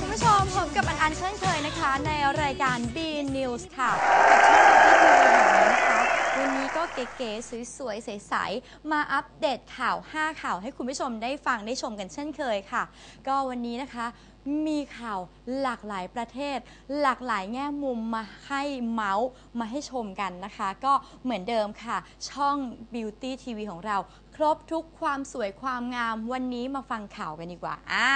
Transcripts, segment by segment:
คุณผู้ชมพบกันเช่นเคยนะคะ ในรายการ B News ค่ะกับช่องที่ทีวีแห่งนี้นะคะ วันนี้ก็เก๋ๆสวยๆใสๆมาอัปเดตข่าว 5 ข่าวให้คุณผู้ชมได้ฟังได้ชมกันเช่นเคยค่ะ ก็วันนี้นะคะมีข่าวหลากหลายประเทศ หลากหลายแง่มุมมาให้เมาส์มาให้ชมกันนะคะ ก็เหมือนเดิมค่ะ ช่อง Beauty TV ของเรา ครบทุกความสวยความงามวันนี้มาฟังข่าวกันดีกว่าอ่า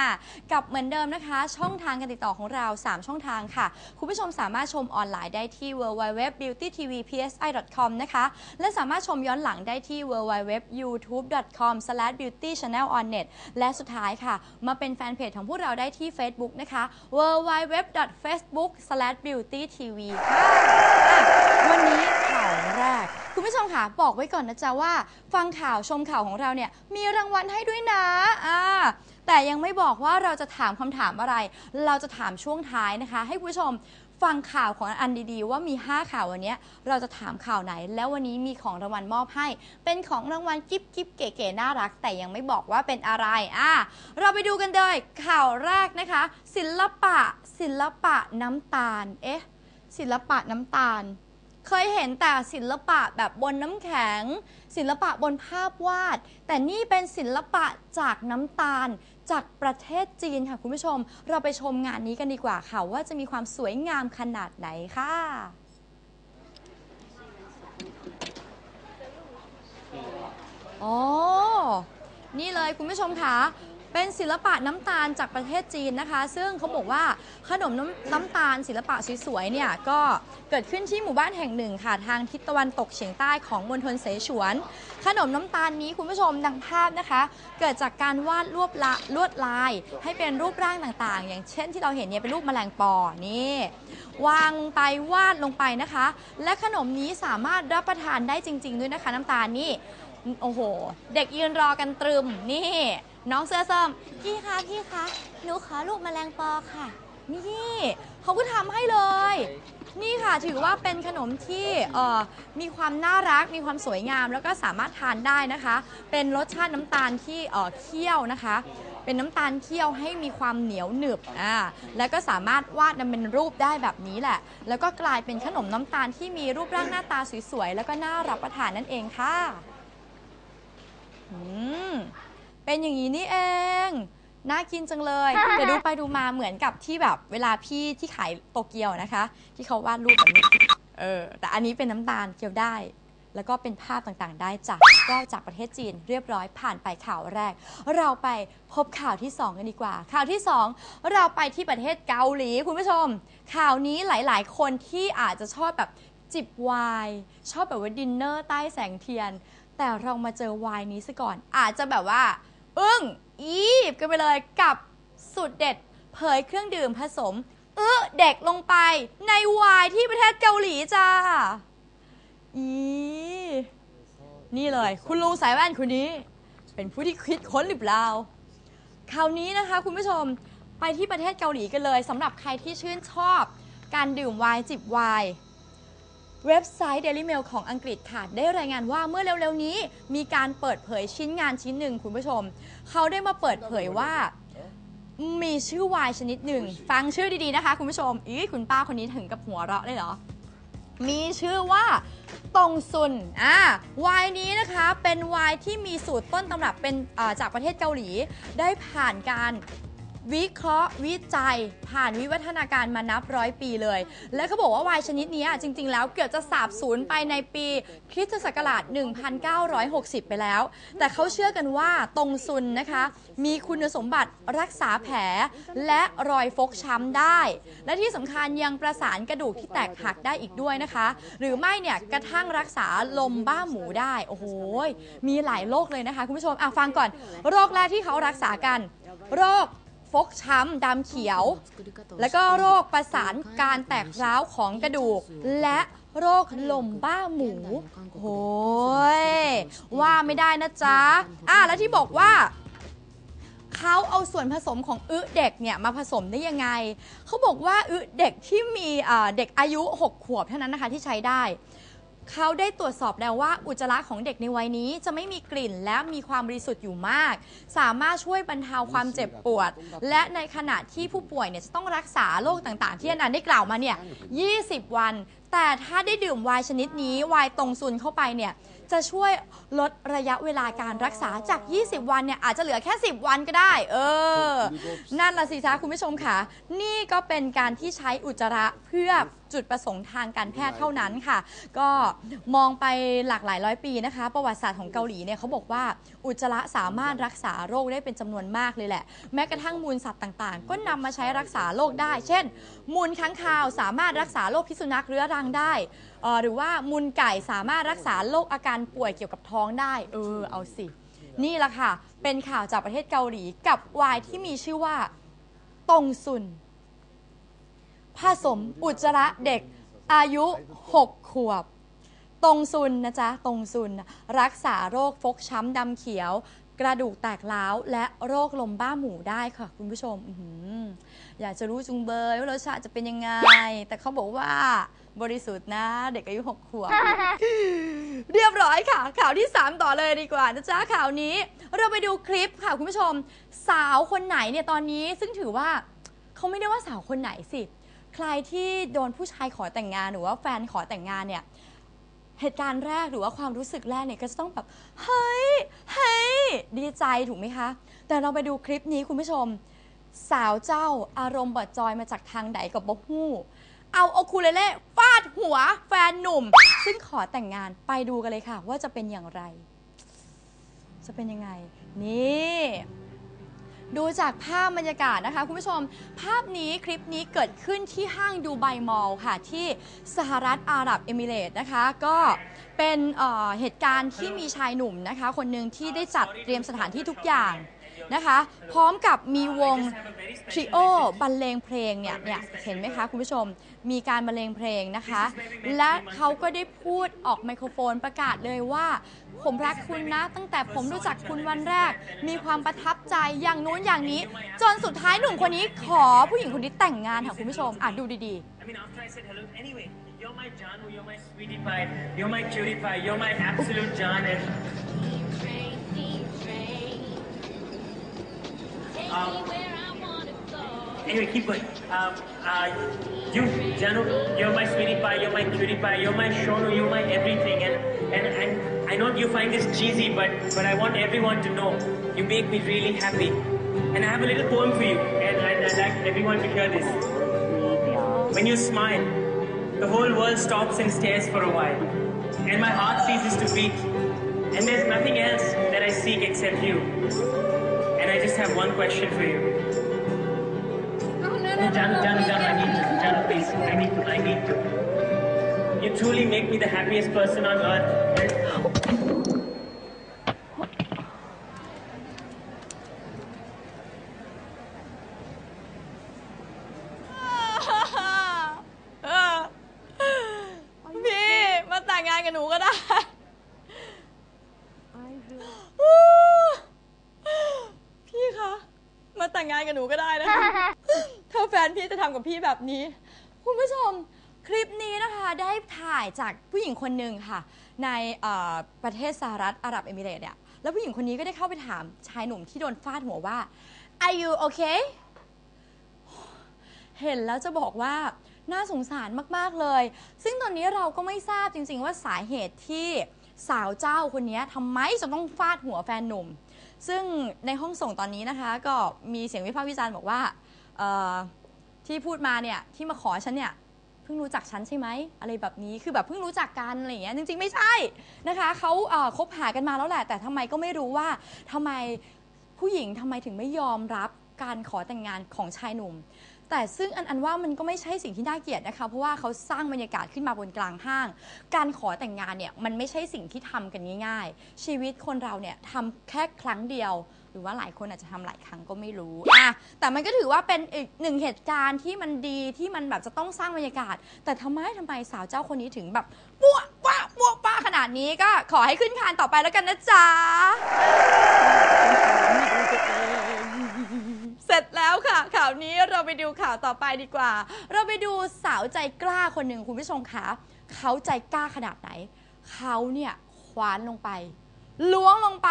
กับเหมือนเดิมนะคะ ช่องทางการติดต่อของเรา 3 ช่องทางค่ะ คุณผู้ชมสามารถชมออนไลน์ได้ที่ www.beautytvpsi.com นะคะ และสามารถชมย้อนหลังได้ที่ www.youtube.com/beautychannelonnet และสุดท้ายค่ะ มาเป็นแฟนเพจของพวกเราได้ที่ Facebook นะคะ www.facebook/beautytv ค่ะะวันนี้ข่าวแรก คุณผู้ชมค่ะบอกไว้ก่อนนะจ๊ะว่า ฟังข่าวชมข่าวของเราเนี่ยมีรางวัลให้ด้วยนะอ่าแต่ยังไม่บอกว่าเราจะถามคำถามอะไร เราจะถามช่วงท้ายนะคะ ให้คุณผู้ชมฟังข่าวของอันดีๆ ว่ามี 5 ข่าววันนี้เราจะถามข่าวไหน แล้ววันนี้มีของรางวัลมอบให้ เป็นของรางวัลกิ๊บกิ๊บเก๋ๆน่ารัก แต่ยังไม่บอกว่าเป็นอะไรอะเราไปดูกันเลยข่าวแรกนะคะ ศิลปะ ศิลปะน้ำตาล เอ๊ะ ศิลปะน้ำตาล เคยเห็นแต่ศิลปะแบบบนน้ำแข็ง ศิลปะบนภาพวาด แต่นี่เป็นศิลปะจากน้ำตาล จากประเทศจีนค่ะคุณผู้ชม เราไปชมงานนี้กันดีกว่าค่ะ ว่าจะมีความสวยงามขนาดไหนค่ะอ๋อ นี่เลยคุณผู้ชมคะ เป็นศิลปะน้ำตาลจากประเทศจีนนะคะ ซึ่งเขาบอกว่าขนมน้ำน้ำตาลศิลปะสวยๆเนี่ยก็เกิดขึ้นที่หมู่บ้านแห่งหนึ่งค่ะทางทิศตะวันตกเฉียงใต้ของมณฑลเสฉวน ขนมน้ำตาลนี้คุณผู้ชมดังภาพนะคะ เกิดจากการวาดลวดละลวดลาย ให้เป็นรูปร่างต่างๆ อย่างเช่นที่เราเห็นเนี่ยเป็นรูปแมลงปอนี่วางไปวาดลงไปนะคะ และขนมนี้สามารถรับประทานได้จริง ๆ ด้วยนะคะ น้ำตาลนี่โอ้โห เด็กยืนรอกันตรึมนี่ น้องเสื้อส้มพี่คะพี่คะหนูขอลูกแมลงปอค่ะ นี่เขาก็ทำให้เลย นี่ค่ะถือว่าเป็นขนมที่เอ่อมีความน่ารักมีความสวยงามแล้วก็สามารถทานได้นะคะ เป็นรสชาติน้ำตาลที่เอ่อเคี่ยวนะคะ เป็นน้ำตาลเคี่ยวให้มีความเหนียวหนึบอ่าแล้วก็สามารถวาดนเป็นรูปได้แบบนี้แหละ แล้วก็กลายเป็นขนมน้ำตาลที่มีรูปร่างหน้าตาสวยๆแล้วก็น่ารับประทานนั่นเองค่ะอืม เป็นอย่างนี้นี่เอง น่ากินจังเลย แต่ดูไปดูมาเหมือนกับที่แบบเวลาพี่ที่ขายโตเกียวนะคะ ที่เขาวาดรูปแบบนี้เออแต่อันนี้เป็นน้ำตาลเคี้ยวได้ แล้วก็เป็นภาพต่างๆ ได้จากก็จากประเทศจีนเรียบร้อยผ่านไปข่าวแรก เราไปพบข่าวที่ 2 กันดีกว่า ข่าวที่ 2 เราไปที่ประเทศเกาหลีคุณผู้ชม ข่าวนี้หลายๆ คนที่อาจจะชอบแบบจิบไวน์ชอบแบบว่าดินเนอร์ใต้แสงเทียน แต่เรามาเจอไวน์นี้ซะก่อน อาจจะแบบว่า อึ้งอีบกันไปเลยกับสูตรเด็ด เผยเครื่องดื่มผสมเออเด็กลงไปในไวน์ที่ประเทศเกาหลีจ้าอีนี่เลย คุณลุงสายแว่นคนนี้ เป็นผู้ที่คิดค้นหรือเปล่าคราวนี้นะคะคุณผู้ชมไปที่ประเทศเกาหลีกันเลยสำหรับใครที่ชื่นชอบ การดื่มไวน์จิบไวน์ เว็บไซต์ Daily Mail ของอังกฤษค่ะ ได้รายงานว่าเมื่อเร็วๆนี้ มีการเปิดเผยชิ้นงานชิ้นหนึ่งคุณผู้ชม เขาได้มาเปิดเผยว่า มีชื่อวายชนิดหนึ่ง ฟังชื่อดีๆนะคะ คุณผู้ชมอีคุณป้าคนนี้ถึงกับหัวเราะเลยเหรอ มีชื่อว่าตงซุน อ่าวายนี้นะคะเป็นวายที่มีสูตรต้นตำรับเป็นอ่าจากประเทศเกาหลี ได้ผ่านการ วิเคราะห์วิจัย ผ่านวิวัฒนาการมานับร้อยปีเลย และเขาบอกว่าวายชนิดนี้จริง ๆ แล้วเกือบจะสาบสูญไปในปีคริสตศักราช 1960 ไปแล้ว แต่เขาเชื่อกันว่าตรงซุนนะคะ มีคุณสมบัติรักษาแผลและรอยฟกช้ำได้ และที่สำคัญยังประสานกระดูกที่แตกหักได้อีกด้วยนะคะ หรือไม่เนี่ยกระทั่งรักษาลมบ้าหมูได้ โอ้โห มีหลายโรคเลยนะคะคุณผู้ชมอะฟังก่อน โรคแรกที่เขารักษากัน โรค ฟกช้ำดำเขียว แล้วก็โรคประสานการแตกร้าวของกระดูก และโรคลมบ้าหมูโอ้ยว่าไม่ได้นะจ๊ะอะแล้วที่บอกว่าเขาเอาส่วนผสมของอึเด็กเนี่ยมาผสมได้ยังไง เขาบอกว่าอึเด็กที่มีเด็กอายุ 6 ขวบเท่านั้นนะคะที่ใช้ได้ เขาได้ตรวจสอบแล้วว่าอุจจาระของเด็กในวัยนี้จะไม่มีกลิ่นและมีความบริสุทธิ์อยู่มาก สามารถช่วยบรรเทาความเจ็บปวด และในขณะที่ผู้ป่วยเนี่ยจะต้องรักษาโรคต่างๆ ที่อนันต์ได้กล่าวมาเนี่ย 20 วัน แต่ถ้าได้ดื่มไวน์ชนิดนี้ไวน์ตรงซุนเข้าไปเนี่ยจะช่วยลดระยะเวลาการรักษาจาก 20 วันเนี่ยอาจจะเหลือแค่ 10 วันก็ได้ เออ นั่นละสิคะคุณผู้ชมค่ะ นี่ก็เป็นการที่ใช้อุจจาระเพื่อ จุดประสงค์ทางการแพทย์เท่านั้นค่ะ ก็มองไปหลากหลายร้อยปีนะคะ ประวัติศาสตร์ของเกาหลีเนี่ยเขาบอกว่าอุจจาระสามารถรักษาโรคได้เป็นจำนวนมากเลยแหละ แม้กระทั่งมูลสัตว์ต่างๆ ก็นำมาใช้รักษาโรคได้ เช่น มูลค้างคาวสามารถรักษาโรคพิษสุนัขเรื้อรังได้หรือว่ามูลไก่สามารถรักษาโรคอาการป่วยเกี่ยวกับท้องได้เออเอาสิ นี่แหละค่ะ เป็นข่าวจากประเทศเกาหลีกับวายที่มีชื่อว่าตงซุน ผสมอุจจาระเด็กอายุ 6 ขวบ ตรงซุนนะจ๊ะ ตรงซุน รักษาโรคฟกช้ำดำเขียว กระดูกแตกร้าว และโรคลมบ้าหมูได้ค่ะ คุณผู้ชมอื้อหืออยากจะรู้จุงเบยว่ารสชาติจะเป็นยังไง แต่เขาบอกว่าบริสุทธิ์นะ เด็กอายุ6ขวบ เรียบร้อยค่ะ ข่าวที่ 3 ต่อเลยดีกว่านะจ๊ะข่าวนี้ เราไปดูคลิปค่ะคุณผู้ชม สาวคนไหนเนี่ยตอนนี้ซึ่งถือว่าเขาไม่ได้ว่าสาวคนไหนสิ ใครที่โดนผู้ชายขอแต่งงานหรือว่าแฟนขอแต่งงานเนี่ย เหตุการณ์แรกหรือว่าความรู้สึกแรกเนี่ยก็จะต้องแบบ เฮ้ย เฮ้ย ดีใจถูกไหมคะ แต่เราไปดูคลิปนี้คุณผู้ชม สาวเจ้าอารมณ์บอดจอยมาจากทางไหนกับบกฮู้ เอาโอคูเลเล่ฟาดหัวแฟนหนุ่ม ซึ่งขอแต่งงานไปดูกันเลยค่ะ ว่าจะเป็นอย่างไร จะเป็นยังไง นี่ ดูจากภาพบรรยากาศนะคะคุณผู้ชม ภาพนี้คลิปนี้เกิดขึ้นที่ห้างดูไบมอลล์ค่ะ ที่สหรัฐอาหรับเอมิเรต์นะคะ ก็เป็นเเหตุการณ์ที่มีชายหนุ่มนะคะ คนหนึ่งที่ได้จัดเตรียมสถานที่ทุกอย่าง นะคะ พร้อมกับมีวงทริโอบรรเลงเพลงเนี่ยเนี่ยเห็นไหมคะคุณผู้ชม มีการบรรเลงเพลงนะคะ และเขาก็ได้พูดออกไมโครโฟนประกาศเลยว่า ผมรักคุณนะ ตั้งแต่ผมรู้จักคุณวันแรก มีความประทับใจอย่างนู้นอย่างนี้ จนสุดท้ายหนุ่มคนนี้ขอผู้หญิงคนนี้แต่งงานค่ะคุณผู้ชมอะดูดี I mean, after I said hello, anyway, you're my Janu, you're my sweetie pie, you're my cutie pie, you're my absolute Jan. Um, anyway, keep going. Um, uh, you, Janu, you're my sweetie pie, you're my cutie pie, you're my Shonu, you're my everything. And, and, and I know you find this cheesy, but, but I want everyone to know you make me really happy. And I have a little poem for you, and I'd, I'd like everyone to hear this. When you smile, the whole world stops and stares for a while, and my heart ceases to beat. And there's nothing else that I seek except you. I just have one question for you. Oh, Janu, Janu, Janu, I need to. Please. I need to. I need to. You truly make me the happiest person on earth. นะคะถ้าแฟนพี่จะทำกับพี่แบบนี้ คุณผู้ชมคลิปนี้นะคะได้ถ่ายจากผู้หญิงคนหนึ่งค่ะ ในเอ่อประเทศสหรัฐอาหรับเอมิเรตส์เนี่ยแล้วผู้หญิงคนนี้ก็ได้เข้าไปถามชายหนุ่มที่โดนฟาดหัวว่า Are you okay เห็นแล้วจะบอกว่าน่าสงสารมาก ๆ เลย ซึ่งตอนนี้เราก็ไม่ทราบจริง ๆ ว่าสาเหตุที่สาวเจ้าคนนี้ทำไมจะต้องฟาดหัวแฟนหนุ่ม ซึ่งในห้องส่งตอนนี้นะคะ ก็มีเสียงวิพากษ์วิจารณ์บอกว่าที่พูดมาเนี่ยที่มาขอฉันเนี่ยเพิ่งรู้จักฉันใช่ไหมอะไรแบบนี้คือแบบเพิ่งรู้จักกันอะไรอย่างเงี้ยจริง ๆ ไม่ใช่นะคะเขาเคบหากันมาแล้วแหละ แต่ทำไมก็ไม่รู้ว่าทำไมผู้หญิงทำไมถึงไม่ยอมรับการขอแต่งงานของชายหนุ่ม แต่ซึ่งอันอันว่ามันก็ไม่ใช่สิ่งที่น่าเกลียดนะคะ เพราะว่าเขาสร้างบรรยากาศขึ้นมาบนกลางห้าง การขอแต่งงานเนี่ยมันไม่ใช่สิ่งที่ทำกันง่าย ๆ ชีวิตคนเราเนี่ยทำแค่ครั้งเดียว หรือว่าหลายคนอาจจะทำหลายครั้งก็ไม่รู้อะแต่มันก็ถือว่าเป็นอีกหนึ่งเหตุการณ์ที่มันดีที่มันแบบจะต้องสร้างบรรยากาศ แต่ทำไมทำไมสาวเจ้าคนนี้ถึงแบบปั้วป้าปั้วป้าขนาดนี้ก็ขอให้ขึ้นคานต่อไปแล้วกันนะจ๊ะ สร็จแล้วค่ะ ข่าวนี้เราไปดูข่าวต่อไปดีกว่า เราไปดูสาวใจกล้าคนหนึ่งคุณผู้ชมคะเขาใจกล้าขนาดไหน เขาเนี่ยคว้านลงไป ล้วงลงไป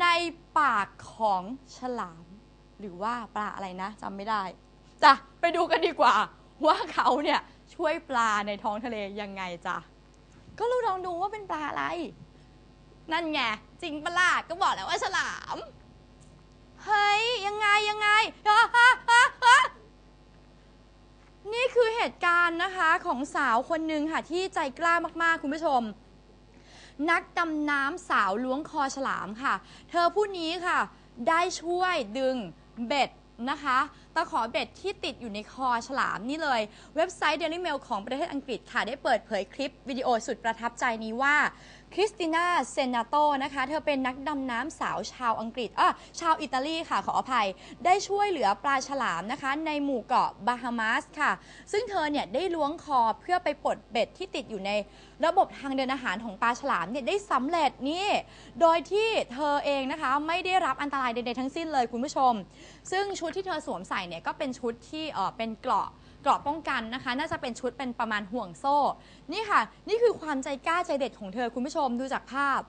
ในปากของฉลาม หรือว่าปลาอะไรนะจำไม่ได้จ้ะไปดูกันดีกว่า ว่าเขาเนี่ยช่วยปลาในท้องทะเลยังไงจ้ะก็เราลองดูว่าเป็นปลาอะไร นั่นไงจริงปะล่ะก็บอกแล้วว่าฉลาม เฮ้ย ยังไงยังไงอะอะอะอะนี่คือเหตุการณ์นะคะของสาวคนหนึ่งค่ะ ที่ใจกล้ามากๆ คุณผู้ชม นักดำน้ำสาวล้วงคอฉลามค่ะ เธอผู้นี้ค่ะ ได้ช่วยดึงเบ็ดนะคะ ตะขอเบ็ดที่ติดอยู่ในคอฉลามนี่เลย เว็บไซต์ Daily Mail ของประเทศอังกฤษค่ะ ได้เปิดเผยคลิปวิดีโอสุดประทับใจนี้ว่าคริสติน่าเซนาโตนะคะ เธอเป็นนักดำน้ำสาวชาวอังกฤษอะชาวอิตาลีค่ะขออภัย ได้ช่วยเหลือปลาฉลามนะคะ ในหมู่เกาะบาฮามาสค่ะ ซึ่งเธอเนี่ยได้ล้วงคอเพื่อไปปลดเบ็ดที่ติดอยู่ในระบบทางเดินอาหารของปลาฉลามเนี่ยได้สำเร็จนี่ โดยที่เธอเองนะคะไม่ได้รับอันตรายใดๆทั้งสิ้นเลยคุณผู้ชม ซึ่งชุดที่เธอสวมใส่เนี่ยก็เป็นชุดที่เออเป็นเกราะเกราะป้องกันนะคะ น่าจะเป็นชุดเป็นประมาณห่วงโซ่ นี่ค่ะ นี่คือความใจกล้าใจเด็ดของเธอคุณผู้ชมดูจากภาพ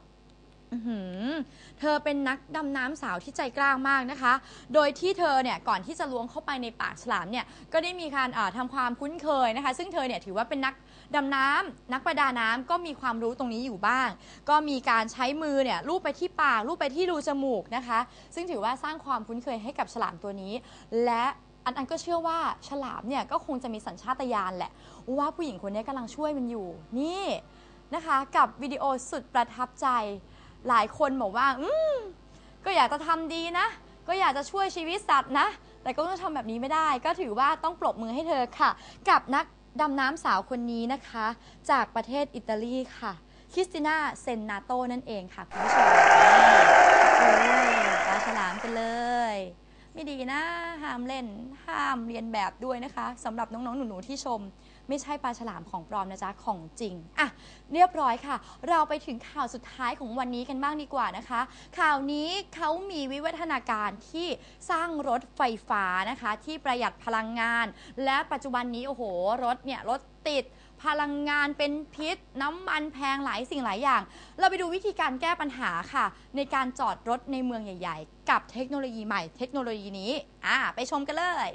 อื้อหือเธอเป็นนักดำน้ำสาวที่ใจกล้ามากนะคะ โดยที่เธอเนี่ยก่อนที่จะล้วงเข้าไปในปากฉลามเนี่ยก็ได้มีการอ่อทำความคุ้นเคยนะคะ ซึ่งเธอเนี่ยถือว่าเป็นนัก ดำน้ำนักประดาน้ำก็มีความรู้ตรงนี้อยู่บ้าง ก็มีการใช้มือเนี่ยลูบไปที่ปากลูบไปที่รูจมูกนะคะ ซึ่งถือว่าสร้างความคุ้นเคยให้กับฉลามตัวนี้ และอันอันก็เชื่อว่าฉลามเนี่ยก็คงจะมีสัญชาตญาณแหละ ว่าผู้หญิงคนนี้กำลังช่วยมันอยู่ นี่นะคะกับวิดีโอสุดประทับใจ หลายคนบอกว่า อืมก็อยากจะทำดีนะ ก็อยากจะช่วยชีวิตสัตว์นะ แต่ก็ต้องทำแบบนี้ไม่ได้ ก็ถือว่าต้องปรบมือให้เธอค่ะ กับนัก ดำน้ำสาวคนนี้นะคะ จากประเทศอิตาลีค่ะ คริสติน่าเซนนาโตนั่นเองค่ะคุณผู้ชมโอ้ยปลาฉลามกันเลย ไม่ดีนะ ห้ามเล่น ห้ามเรียนแบบด้วยนะคะสำหรับน้องๆ หนูๆ ที่ชม ไม่ใช่ปลาฉลามของปลอมนะจ๊ะของจริงอะเรียบร้อยค่ะ เราไปถึงข่าวสุดท้ายของวันนี้กันบ้างดีกว่านะคะ ข่าวนี้เขามีวิวัฒนาการที่สร้างรถไฟฟ้านะคะ ที่ประหยัดพลังงาน และปัจจุบันนี้โอ้โหรถเนี่ยรถติดพลังงานเป็นพิษ น้ำมันแพงหลายสิ่งหลายอย่าง เราไปดูวิธีการแก้ปัญหาค่ะ ในการจอดรถในเมืองใหญ่ ๆ กับเทคโนโลยีใหม่เทคโนโลยีนี้อ่าไปชมกันเลย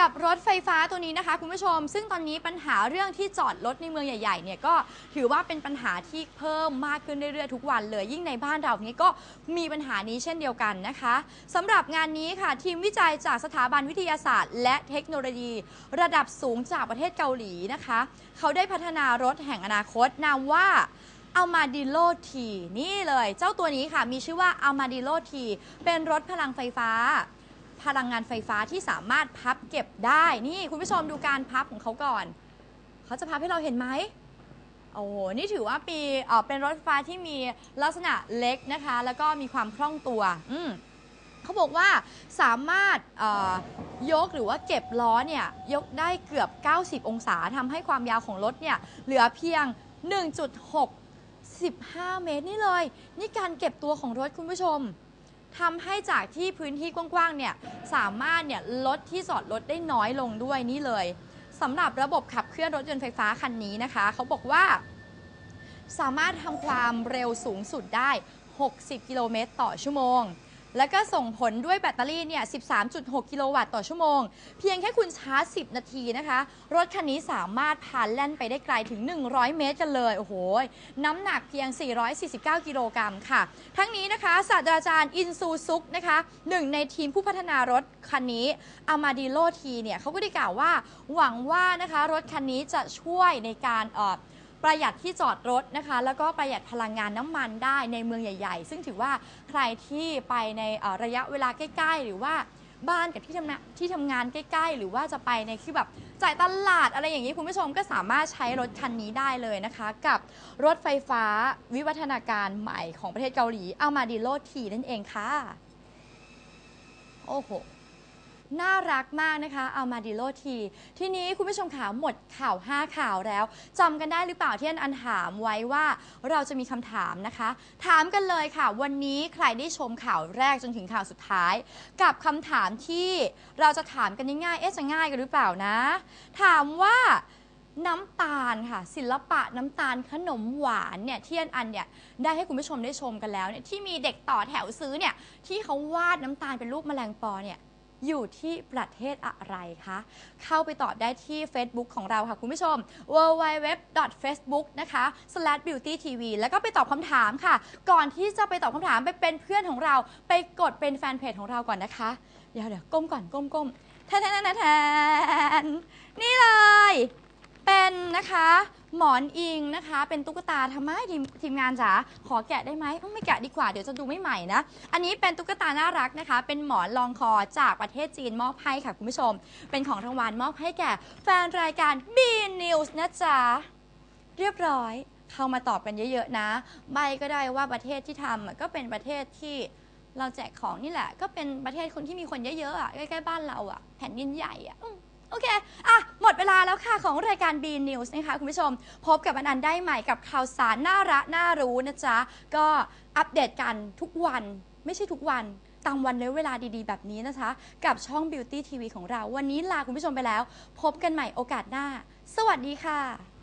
กับรถไฟฟ้าตัวนี้นะคะคุณผู้ชม ซึ่งตอนนี้ปัญหาเรื่องที่จอดรถในเมืองใหญ่ๆเนี่ยก็ถือว่าเป็นปัญหาที่เพิ่มมากขึ้นเรื่อยๆทุกวันเลย ยิ่งในบ้านเรานี้ก็มีปัญหานี้เช่นเดียวกันนะคะสำหรับงานนี้ค่ะ ทีมวิจัยจากสถาบันวิทยาศาสตร์ และเทคโนโลยี ระดับสูงจากประเทศเกาหลีนะคะ เขาได้พัฒนารถแห่งอนาคตนามว่า a l m a d i l l o T นี่เลย เจ้าตัวนี้ค่ะมีชื่อว่า a l m a d i l l o T เป็นรถพลังไฟฟ้า พลังงานไฟฟ้าที่สามารถพับเก็บได้ นี่คุณผู้ชมดูการพับของเขาก่อน เขาจะพับให้เราเห็นไหมโอ้โห นี่ถือว่าปีเออเป็นรถไฟฟ้าที่มีลักษณะเล็กนะคะ แล้วก็มีความคล่องตัว อืมเขาบอกว่าสามารถยกหรือว่าเก็บล้อเนี่ยยกได้เกือบ 90 องศาทำให้ความยาวของรถเนี่ยเหลือเพียง 1.6 15 เมตรนี่เลย นี่การเก็บตัวของรถคุณผู้ชม ทำให้จากที่พื้นที่กว้างๆเนี่ยสามารถเนี่ยลดที่จอดรถได้น้อยลงด้วยนี่เลยสำหรับระบบขับเคลื่อนรถยนต์ไฟฟ้าคันนี้นะคะ เขาบอกว่า สามารถทำความเร็วสูงสุดได้ 60 กิโลเมตรต่อชั่วโมง แล้วก็ส่งผลด้วยแบตเตอรี่เนี่ย 13.6 กิโลวัตต์ต่อชั่วโมง เพียงแค่คุณชาร์จ 10 นาทีนะคะ รถคันนี้สามารถพานแล่นไปได้ไกลถึง 100 เมตรกันเลย โอ้โห น้ำหนักเพียง 449 กิโลกรัมค่ะ ทั้งนี้นะคะ ศาสตราจารย์อินซูซุกนะคะหนึ่งในทีมผู้พัฒนารถคันนี้อามาดิโลทีเนี่ยเขาก็ได้กล่าวว่าหวังว่านะคะรถคันนี้จะช่วยในการเอ่อ ประหยัดที่จอดรถนะคะ แล้วก็ประหยัดพลังงานน้ำมันได้ในเมืองใหญ่ ๆ ซึ่งถือว่าใครที่ไปในระยะเวลาใกล้ ๆ หรือว่าบ้านกับที่ทำงานที่ทำงานใกล้ ๆ หรือว่าจะไปในที่แบบจ่ายตลาดอะไรอย่างนี้คุณผู้ชมก็สามารถใช้รถคันนี้ได้เลยนะคะ กับรถไฟฟ้าวิวัฒนาการใหม่ของประเทศเกาหลีเอามาดิโลทีนั่นเองค่ะ โอ้โห น่ารักมากนะคะเอามาดิโลทีทีนี้คุณผู้ชมขาหมดข่าว 5 ข่าวแล้วจำกันได้หรือเปล่าที่อันอันถามไว้ว่าเราจะมีคำถามนะคะ ถามกันเลยค่ะ วันนี้ใครได้ชมข่าวแรกจนถึงข่าวสุดท้าย กับคำถามที่เราจะถามกันง่ายๆเอ๊ะจะง่ายกันหรือเปล่านะ ถามว่าน้ำตาลค่ะ ศิลปะน้ำตาลขนมหวานเนี่ยที่อันอันเนี่ยได้ให้คุณผู้ชมได้ชมกันแล้วเนี่ยที่มีเด็กต่อแถวซื้อเนี่ยที่เขาวาดน้ำตาลเป็นรูปแมลงปอเนี่ย อยู่ที่ประเทศอะไรคะ เข้าไปตอบได้ที่ Facebook ของเราค่ะคุณผู้ชม www.facebook นะคะ /beautytv แล้วก็ไปตอบคำถามค่ะ ก่อนที่จะไปตอบคำถามไปเป็นเพื่อนของเรา ไปกดเป็นแฟนเพจของเราก่อนนะคะ เดี๋ยวเดี๋ยวก้มก่อนก้มก้มแทนแทนแทนแทนนี่เลย เป็นนะคะ หมอนอิงนะคะ เป็นตุ๊กตาทำไมทีมทีมงานจ๋าขอแกะได้ไหมเอ้าไม่แกะดีกว่าเดี๋ยวจะดูไม่ใหม่นะ อันนี้เป็นตุ๊กตาน่ารักนะคะ เป็นหมอนรองคอจากประเทศจีนมอบให้ค่ะคุณผู้ชม เป็นของรางวัลมอบให้แก่แฟนรายการ B News นะจ๊ะเรียบร้อยเข้ามาตอบกันเยอะๆนะ ใบก็ได้ว่าประเทศที่ทำก็เป็นประเทศที่เราแจกของนี่แหละ ก็เป็นประเทศคนที่มีคนเยอะๆอะใกล้ๆบ้านเราอะแผ่นดินใหญ่อะ อเคอะหมดเวลาแล้วค่ะของรายการ B News นะคะคุณผู้ชม พบกับอันอันได้ใหม่กับข่าวสารน่ารักน่ารู้นะจ๊ะ ก็อัปเดตกันทุกวันไม่ใช่ทุกวันตามวันและเวลาดีๆ แบบนี้นะคะ กับช่อง Beauty TV ของเรา วันนี้ลาคุณผู้ชมไปแล้ว พบกันใหม่โอกาสหน้า สวัสดีค่ะ